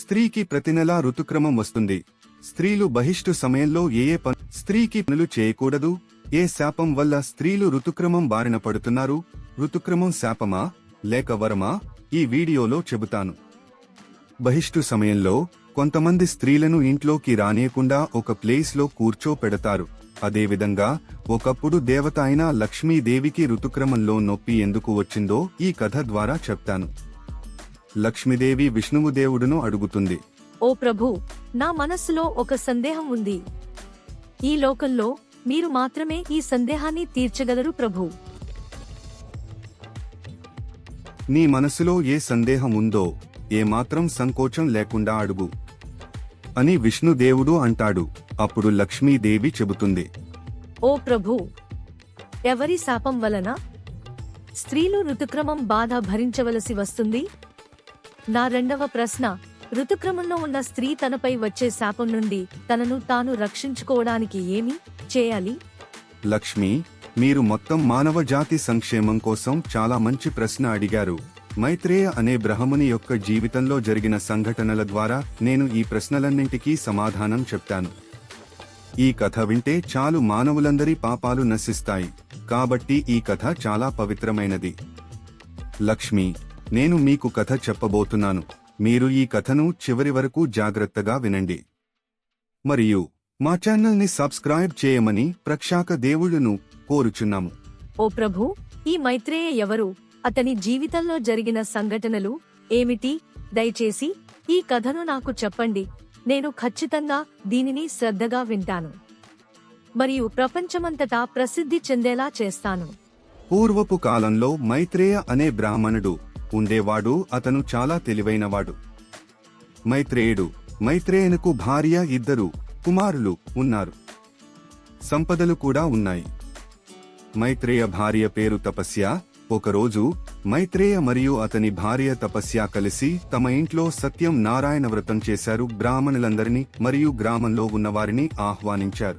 స్త్రీకి ప్రతి నెలా ఋతుక్రమం వస్తుంది. స్త్రీలు బహిష్టు సమయంలో ఏ ఏ పను స్త్రీకి పనులు చేయకూడదు? ఏ శాపం వల్ల స్త్రీలు ఋతుక్రమం బారిన పడుతున్నారు? ఋతుక్రమం శాపమా? లేక వరమా? ఈ వీడియోలో చెబుతాను. బహిష్టు సమయంలో కొంతమంది స్త్రీలను ఇంట్లోకి రానియకుండా ఒక ప్లేస్లో కూర్చోపెడతారు అదేవిధంగా ఒకప్పుడు దేవత అయిన లక్ష్మీదేవికి ఋతుక్రమంలో నొప్పి ఎందుకు వచ్చిందో ఈ కథ ద్వారా చెప్తాను. లక్ష్మీదేవి విష్ణువు దేవుడును అడుగుతుంది. ఓ ప్రభు నా మనస్సులో ఒక సందేహం ఉంది. ఈ లోకంలో మీరు మాత్రమే ఈ సందేహాన్ని తీర్చగలరు ప్రభు. నీ మనసులో ఏ సందేహం ఉందో ఏమాత్రం సంకోచం లేకుండా అడుగు. అని విష్ణుదేవుడు అంటాడు. అప్పుడు లక్ష్మీదేవి చెబుతుంది. ఓ ప్రభు ఎవరి శాపం వలన? స్త్రీలు ఋతుక్రమం బాధ భరించవలసి వస్తుంది? నా రెండవ ప్రశ్న. ఋతుక్రమంలో ఉన్న స్త్రీ తనపై వచ్చే శాపం నుండి తనను తాను రక్షించుకోవడానికి ఏమి చేయాలి? లక్ష్మి మీరు మొత్తం మానవ జాతి సంక్షేమం కోసం చాలా మంచి ప్రశ్న అడిగారు. మైత్రేయ అనే బ్రహ్మని యొక్క జీవితంలో జరిగిన సంఘటనల ద్వారా నేను ఈ ప్రశ్నలన్నింటికీ సమాధానం చెప్తాను. ఈ కథ వింటే చాలు మానవులందరి పాపాలు నశిస్తాయి. కాబట్టి ఈ కథ చాలా పవిత్రమైనది. లక్ష్మి నేను మీకు కథ చెప్పబోతున్నాను. మీరు ఈ కథను చివరి వరకు జాగ్రత్తగా వినండి. మరియు మా ఛానల్ని సబ్స్క్రైబ్ చేయమని ప్రక్షాక దేవుళ్ళను కోరుచున్నాము. ఓ ప్రభు ఈ మైత్రేయ ఎవరు? అతని జీవితంలో జరిగిన సంఘటనలు ఏమిటి? దయచేసి ఈ కథను నాకు చెప్పండి. నేను ఖచ్చితంగా దీనిని శ్రద్ధగా వింటాను. మరియు ప్రపంచమంతటా ప్రసిద్ధి చెందేలా చేస్తాను. పూర్వపు కాలంలో మైత్రేయ అనే బ్రాహ్మణుడు ఉండేవాడు అతను చాలా తెలివైనవాడు. మైత్రేయుడు మైత్రేయునకు భార్య ఇద్దరు కుమారులు ఉన్నారు. సంపదలు కూడా ఉన్నాయి. మైత్రేయ భార్య పేరు తపస్య. ఒకరోజు మైత్రేయ మరియు అతని భార్య తపస్య కలిసి తమ ఇంట్లో సత్యం నారాయణ వ్రతం చేశారు. బ్రాహ్మణులందరినీ మరియు గ్రామంలో ఉన్నవారిని ఆహ్వానించారు.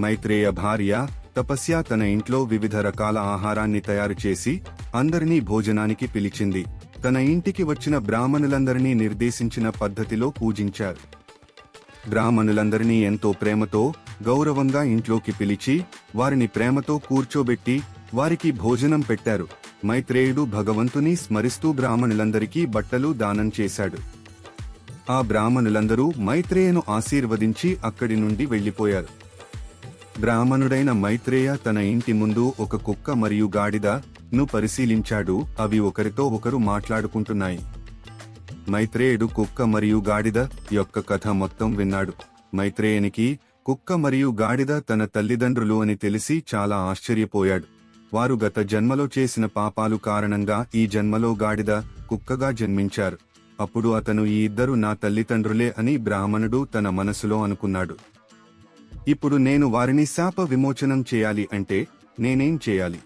మైత్రేయ భార్య తపస్య తన ఇంట్లో వివిధ రకాల ఆహారాన్ని తయారు చేసి అందరినీ భోజనానికి పిలిచింది. తన ఇంటికి వచ్చిన బ్రాహ్మణులందరినీ నిర్దేశించిన పద్ధతిలో పూజించారు. బ్రాహ్మణులందరినీ ఎంతో ప్రేమతో గౌరవంగా ఇంట్లోకి పిలిచి వారిని ప్రేమతో కూర్చోబెట్టి వారికి భోజనం పెట్టారు. మైత్రేయుడు భగవంతుని స్మరిస్తూ బ్రాహ్మణులందరికీ బట్టలు దానం చేశాడు. ఆ బ్రాహ్మణులందరూ మైత్రేయను ఆశీర్వదించి అక్కడి నుండి వెళ్ళిపోయారు బ్రాహ్మణుడైన మైత్రేయ తన ఇంటి ముందు ఒక కుక్క మరియు గాడిద ను పరిశీలించాడు. అవి ఒకరితో ఒకరు మాట్లాడుకుంటున్నాయి. మైత్రేయుడు కుక్క మరియు గాడిద యొక్క కథ మొత్తం విన్నాడు. మైత్రేయునికి కుక్క మరియు గాడిద తన తల్లిదండ్రులు అని తెలిసి చాలా ఆశ్చర్యపోయాడు. వారు గత జన్మలో చేసిన పాపాలు కారణంగా ఈ జన్మలో గాడిద కుక్కగా జన్మించారు. అప్పుడు అతను ఈ ఇద్దరు నా తల్లిదండ్రులే అని బ్రాహ్మణుడు తన మనసులో అనుకున్నాడు. ఇప్పుడు నేను వారిని శాప విమోచనం చేయాలి అంటే నేనేం చేయాలి?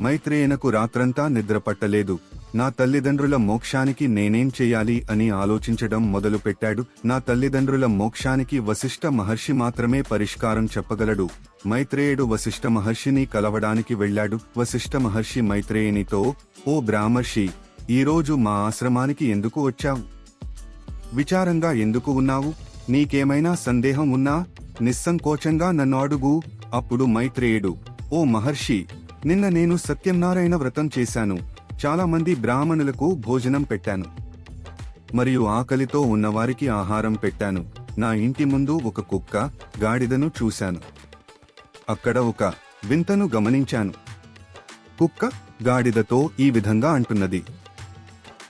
మైత్రేయనకు రాత్రంతా నిద్ర పట్టలేదు. నా తల్లిదండ్రుల మోక్షానికి నేనేం చేయాలి అని ఆలోచించడం మొదలుపెట్టాడు. నా తల్లిదండ్రుల మోక్షానికి వశిష్ఠ మహర్షి మాత్రమే పరిష్కారం చెప్పగలడు. మైత్రేయుడు వశిష్ఠ మహర్షిని కలవడానికి వెళ్ళాడు. వశిష్ఠ మహర్షి మైత్రేయునితో ఓ బ్రాహ్మర్షి ఈరోజు మా ఆశ్రమానికి ఎందుకు వచ్చావు? విచారంగా ఎందుకు ఉన్నావు? నీకేమైనా సందేహం ఉన్నా? నిస్సంకోచంగా నన్ను అడుగు అప్పుడు మైత్రేయుడు ఓ మహర్షి నిన్న నేను సత్యనారాయణ వ్రతం చేశాను. చాలా మంది బ్రాహ్మణులకు భోజనం పెట్టాను. మరియు ఆకలితో ఉన్నవారికి ఆహారం పెట్టాను. నా ఇంటి ముందు ఒక కుక్క గాడిదను చూశాను. అక్కడ ఒక వింతను గమనించాను. కుక్క గాడిదతో ఈ విధంగా అంటున్నది.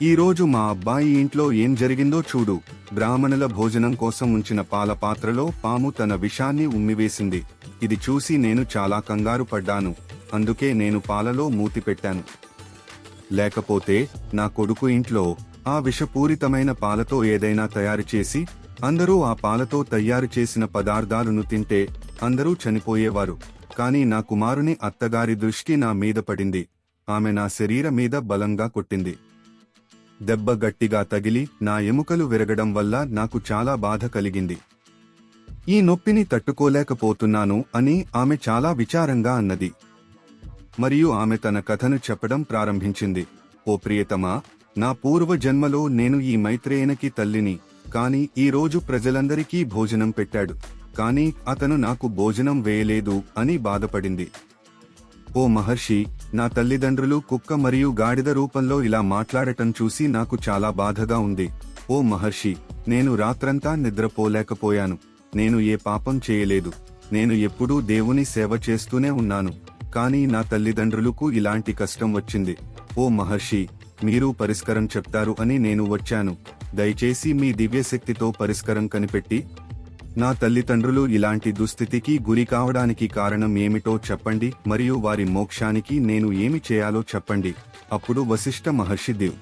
ఈరోజు మా అబ్బాయి ఇంట్లో ఏం జరిగిందో చూడు. బ్రాహ్మణుల భోజనం కోసం ఉంచిన పాల పాత్రలో పాము తన విషాన్ని ఉమ్మివేసింది. ఇది చూసి నేను చాలా కంగారు పడ్డాను. అందుకే నేను పాలలో మూతి పెట్టాను. లేకపోతే నా కొడుకు ఇంట్లో ఆ విషపూరితమైన పాలతో ఏదైనా తయారు చేసి అందరూ ఆ పాలతో తయారు చేసిన పదార్థాలను తింటే అందరూ చనిపోయేవారు. కాని నా కుమారుని అత్తగారి దృష్టి నా మీద పడింది. ఆమె నా శరీర మీద బలంగా కొట్టింది. దెబ్బ గట్టిగా తగిలి నా ఎముకలు విరగడం వల్ల నాకు చాలా బాధ కలిగింది. ఈ నొప్పిని తట్టుకోలేకపోతున్నాను అని ఆమె చాలా విచారంగా అన్నది. మరియు ఆమె తన కథను చెప్పడం ప్రారంభించింది. ఓ ప్రియతమా నా పూర్వ జన్మలో నేను ఈ మైత్రేయనకి తల్లిని కాని ఈరోజు ప్రజలందరికీ భోజనం పెట్టాడు. కాని అతను నాకు భోజనం వేయలేదు అని బాధపడింది. ఓ మహర్షి నా తల్లిదండ్రులు కుక్క మరియు గాడిద రూపంలో ఇలా మాట్లాడటం చూసి నాకు చాలా బాధగా ఉంది. ఓ మహర్షి నేను రాత్రంతా నిద్రపోలేకపోయాను. నేను ఏ పాపం చేయలేదు. నేను ఎప్పుడూ దేవుని సేవ చేస్తూనే ఉన్నాను. కానీ నా తల్లిదండ్రులకు ఇలాంటి కష్టం వచ్చింది. ఓ మహర్షి మీరు పరిష్కారం చెప్తారు అని నేను వచ్చాను. దయచేసి మీ దివ్యశక్తితో పరిష్కారం కనిపెట్టి నా తల్లిదండ్రులు ఇలాంటి దుస్థితికి గురి కావడానికి కారణం ఏమిటో చెప్పండి మరియు వారి మోక్షానికి నేను ఏమి చేయాలో చెప్పండి. అప్పుడు వశిష్ఠ మహర్షి దేవ్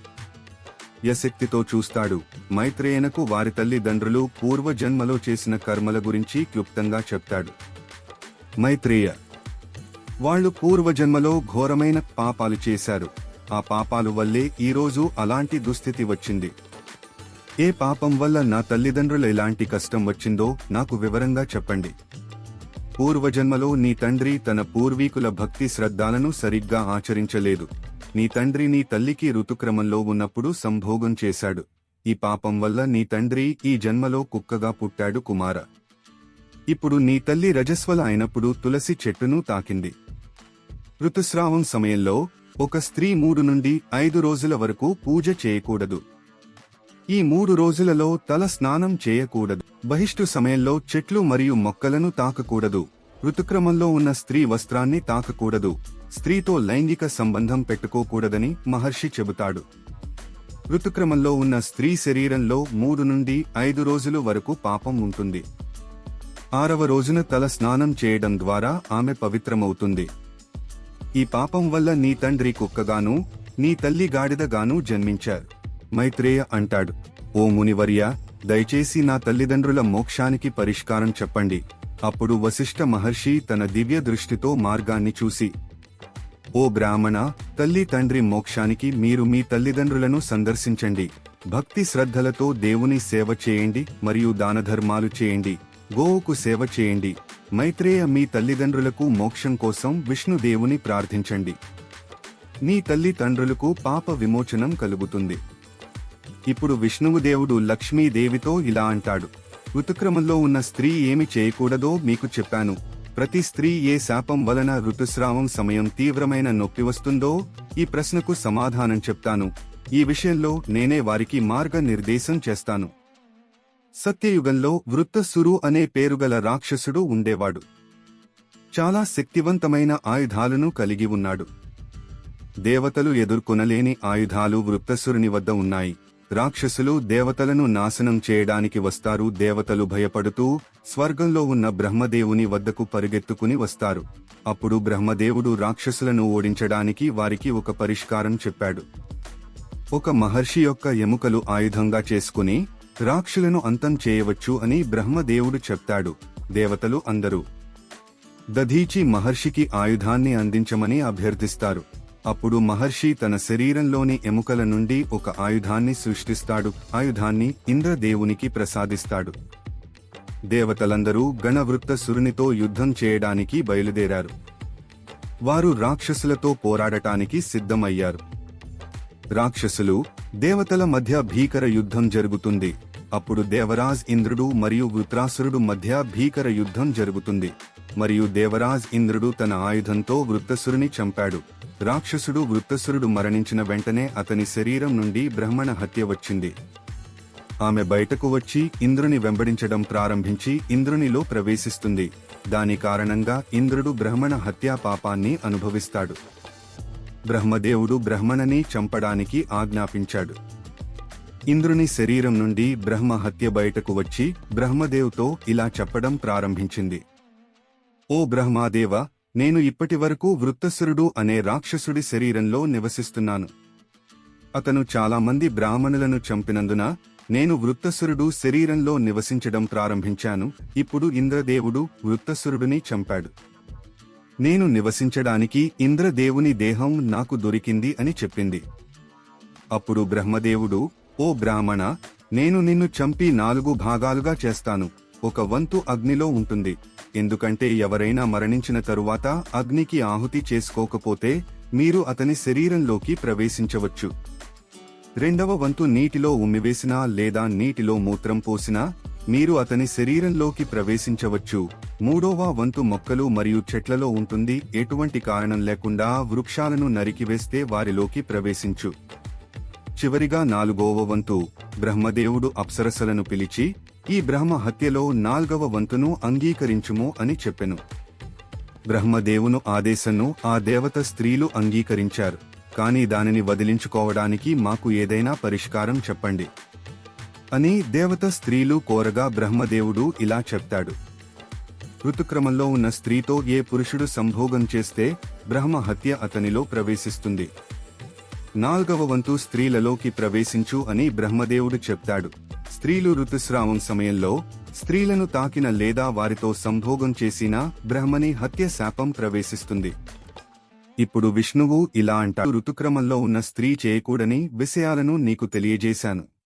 యశక్తితో చూస్తాడు. మైత్రేయనకు వారి తల్లిదండ్రులు పూర్వజన్మలో చేసిన కర్మల గురించి క్లుప్తంగా చెప్తాడు. మైత్రేయ వాళ్ళు పూర్వజన్మలో ఘోరమైన పాపాలు చేశారు. ఆ పాపాలు వల్లే ఈరోజు అలాంటి దుస్థితి వచ్చింది. ఏ పాపం వల్ల నా తల్లిదండ్రులు ఎలాంటి కష్టం వచ్చిందో నాకు వివరంగా చెప్పండి. పూర్వజన్మలో నీ తండ్రి తన పూర్వీకుల భక్తి శ్రద్ధాలను సరిగ్గా ఆచరించలేదు. నీ తండ్రి నీ తల్లికి ఋతుక్రమంలో ఉన్నప్పుడు సంభోగం చేశాడు. ఈ పాపం వల్ల నీ తండ్రి ఈ జన్మలో కుక్కగా పుట్టాడు కుమార. ఇప్పుడు నీ తల్లి రజస్వల అయినప్పుడు తులసి చెట్టును తాకింది. ఋతుస్రావం సమయంలో ఒక స్త్రీ మూడు నుండి ఐదు రోజుల వరకు పూజ చేయకూడదు. ఈ మూడు రోజులలో తల స్నానం చేయకూడదు. బహిష్టు సమయంలో చెట్లు మరియు మొక్కలను తాకకూడదు. ఋతుక్రమంలో ఉన్న స్త్రీ వస్త్రాన్ని తాకకూడదు. స్త్రీతో లైంగిక సంబంధం పెట్టుకోకూడదని మహర్షి చెబుతాడు. ఋతుక్రమంలో ఉన్న స్త్రీ శరీరంలో మూడు నుండి ఐదు రోజులు వరకు పాపం ఉంటుంది. ఆరవ రోజున తల స్నానం చేయడం ద్వారా ఆమె పవిత్రమవుతుంది. ఈ పాపం వల్ల నీ తండ్రి కుక్కగాను నీ తల్లి గాడిదగాను జన్మించారు. మైత్రేయ అంటాడు. ఓ మునివర్య దయచేసి నా తల్లిదండ్రుల మోక్షానికి పరిష్కారం చెప్పండి అప్పుడు వశిష్ఠ మహర్షి తన దివ్య దృష్టితో మార్గాన్ని చూసి ఓ బ్రాహ్మణ తల్లి తండ్రి మోక్షానికి మీరు మీ తల్లిదండ్రులను సందర్శించండి. భక్తి శ్రద్ధలతో దేవుని సేవ చేయండి మరియు దానధర్మాలు చేయండి. గోవుకు సేవ చేయండి. మైత్రేయ మీ తల్లిదండ్రులకు మోక్షం కోసం విష్ణుదేవుని ప్రార్థించండి. నీ తల్లి తండ్రులకు పాప విమోచనం కలుగుతుంది. ఇప్పుడు విష్ణువు దేవుడు లక్ష్మీదేవితో ఇలా అంటాడు. ఋతుక్రమంలో ఉన్న స్త్రీ ఏమి చేయకూడదో మీకు చెప్పాను. ప్రతి స్త్రీ ఏ శాపం వలన ఋతుస్రావం సమయం తీవ్రమైన నొప్పి వస్తుందో ఈ ప్రశ్నకు సమాధానం చెప్తాను. ఈ విషయంలో నేనే వారికి మార్గనిర్దేశం చేస్తాను. సత్యయుగంలో వృత్తసురు అనే పేరుగల రాక్షసుడు ఉండేవాడు. చాలా శక్తివంతమైన ఆయుధాలను కలిగి ఉన్నాడు. దేవతలు ఎదుర్కొనలేని ఆయుధాలు వృత్తసురుని వద్ద ఉన్నాయి. రాక్షసులు దేవతలను నాశనం చేయడానికి వస్తారు. దేవతలు భయపడుతూ స్వర్గంలో ఉన్న బ్రహ్మదేవుని వద్దకు పరిగెత్తుకుని వస్తారు. అప్పుడు బ్రహ్మదేవుడు రాక్షసులను ఓడించడానికి వారికి ఒక పరిష్కారం చెప్పాడు. ఒక మహర్షి యొక్క ఎముకలు ఆయుధంగా చేసుకుని రాక్షులను అంతం చేయవచ్చు అని బ్రహ్మదేవుడు చెప్తాడు. దేవతలు అందరూ దధీచి మహర్షికి ఆయుధాన్ని అందించమని అభ్యర్థిస్తారు. అప్పుడు మహర్షి తన శరీరంలోని ఎముకల నుండి ఒక ఆయుధాన్ని సృష్టిస్తాడు. ఆయుధాన్ని ఇంద్రదేవునికి ప్రసాదిస్తాడు. దేవతలందరూ గణవృత్త సురునితో యుద్ధం చేయడానికి బయలుదేరారు. వారు రాక్షసులతో పోరాడటానికి సిద్ధమయ్యారు. రాక్షసులు దేవతల మధ్య భీకర యుద్ధం జరుగుతుంది. అప్పుడు దేవరాజ్ ఇంద్రుడు మరియు వృత్రాసురుడు మధ్య భీకర యుద్ధం జరుగుతుంది. మరియు దేవరాజ్ ఇంద్రుడు తన ఆయుధంతో వృత్తసురుని చంపాడు. రాక్షసుడు వృత్తసురుడు మరణించిన వెంటనే అతని శరీరం నుండి బ్రహ్మణ హత్య వచ్చింది. ఆమె బయటకు వచ్చి ఇంద్రుని వెంబడించడం ప్రారంభించి ఇంద్రునిలో ప్రవేశిస్తుంది. దాని కారణంగా ఇంద్రుడు బ్రహ్మణ హత్యా పాపాన్ని అనుభవిస్తాడు. బ్రహ్మదేవుడు బ్రహ్మణని చంపడానికి ఆజ్ఞాపించాడు. ఇంద్రుని శరీరం నుండి బ్రహ్మ హత్య బయటకు వచ్చి బ్రహ్మదేవుతో ఇలా చెప్పడం ప్రారంభించింది. ఓ బ్రహ్మాదేవ నేను ఇప్పటివరకు వృత్తసురుడు అనే రాక్షసుడి శరీరంలో నివసిస్తున్నాను. అతను చాలామంది బ్రాహ్మణులను చంపినందున నేను వృత్తసురుడు శరీరంలో నివసించడం ప్రారంభించాను. ఇప్పుడు ఇంద్రదేవుడు వృత్తసురుడిని చంపాడు. నేను నివసించడానికి ఇంద్రదేవుని దేహం నాకు దొరికింది అని చెప్పింది. అప్పుడు బ్రహ్మదేవుడు ఓ బ్రాహ్మణ నేను నిన్ను చంపి నాలుగు భాగాలుగా చేస్తాను. ఒక వంతు అగ్నిలో ఉంటుంది. ఎందుకంటే ఎవరైనా మరణించిన తరువాత అగ్నికి ఆహుతి చేసుకోకపోతే మీరు అతని శరీరంలోకి ప్రవేశించవచ్చు. రెండవ వంతు నీటిలో ఉమ్మివేసినా లేదా నీటిలో మూత్రం పోసినా మీరు అతని శరీరంలోకి ప్రవేశించవచ్చు. మూడవ వంతు మొక్కలు మరియు చెట్లలో ఉంటుంది. ఎటువంటి కారణం లేకుండా వృక్షాలను నరికివేస్తే వారిలోకి ప్రవేశించు. చివరిగా నాలుగవ వంతు బ్రహ్మదేవుడు అప్సరసలను పిలిచి ఈ బ్రహ్మ హత్యలో నాల్గవ వంతును అంగీకరించుము అని చెప్పెను. బ్రహ్మదేవును ఆదేశను ఆ దేవత స్త్రీలు అంగీకరించారు కాని దానిని వదిలించుకోవడానికి మాకు ఏదైనా పరిష్కారం చెప్పండి అని దేవత స్త్రీలు కోరగా బ్రహ్మదేవుడు ఇలా చెప్తాడు. ఋతుక్రమంలో ఉన్న స్త్రీతో ఏ పురుషుడు సంభోగం చేస్తే బ్రహ్మ హత్య అతనిలో ప్రవేశిస్తుంది. నాల్గవ వంతు స్త్రీలలోకి ప్రవేశించు అని బ్రహ్మదేవుడు చెప్తాడు. స్త్రీలు ఋతుస్రావం సమయంలో స్త్రీలను తాకిన లేదా వారితో సంభోగం చేసినా బ్రహ్మని హత్య శాపం ప్రవేశిస్తుంది. ఇప్పుడు విష్ణువు ఇలా అంటాడు ఋతుక్రమంలో ఉన్న స్త్రీ చేయకూడని విషయాలను నీకు తెలియజేశాను.